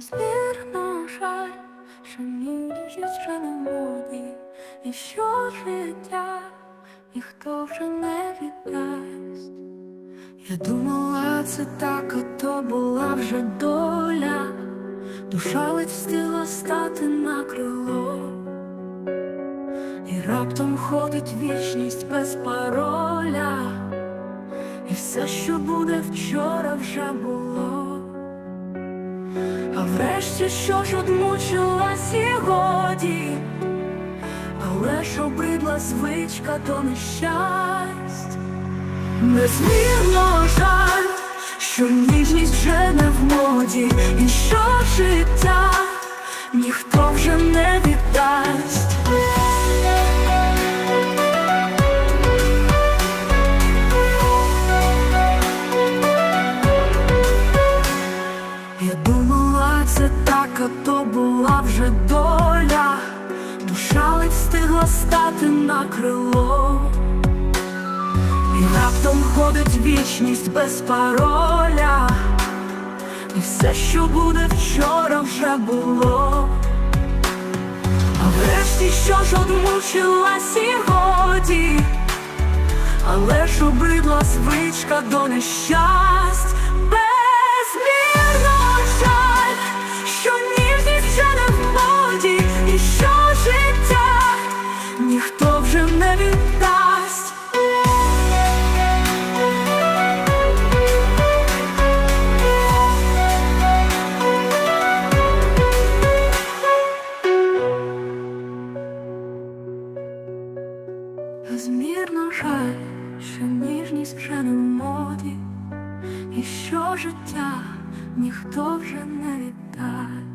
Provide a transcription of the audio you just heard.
Безмірно жаль, що ніжність вже не моді, і що життя? Ніхто вже не віддасть. Я думала, це так, а то була вже доля, душа ледь встигла стати на крило, і раптом ходить вічність без пароля, і все, що буде вчора, вже було. А врешті що ж одмучилась і годі, але ж обридла звичка то нещасть. Незмірно жаль, що ніжність вже не в моді, і що життя ніхто вже не віддасть. Я думала, це так, а то була вже доля, душа ледь встигла стати на крило. І раптом ходить вічність без пароля, і все, що буде вчора, вже було. А врешті що ж одмучилась і годі, але ж обридла звичка до нещасть. Безмірно жаль, що ніжність вже не в моді, і що життя ніхто вже не віддасть.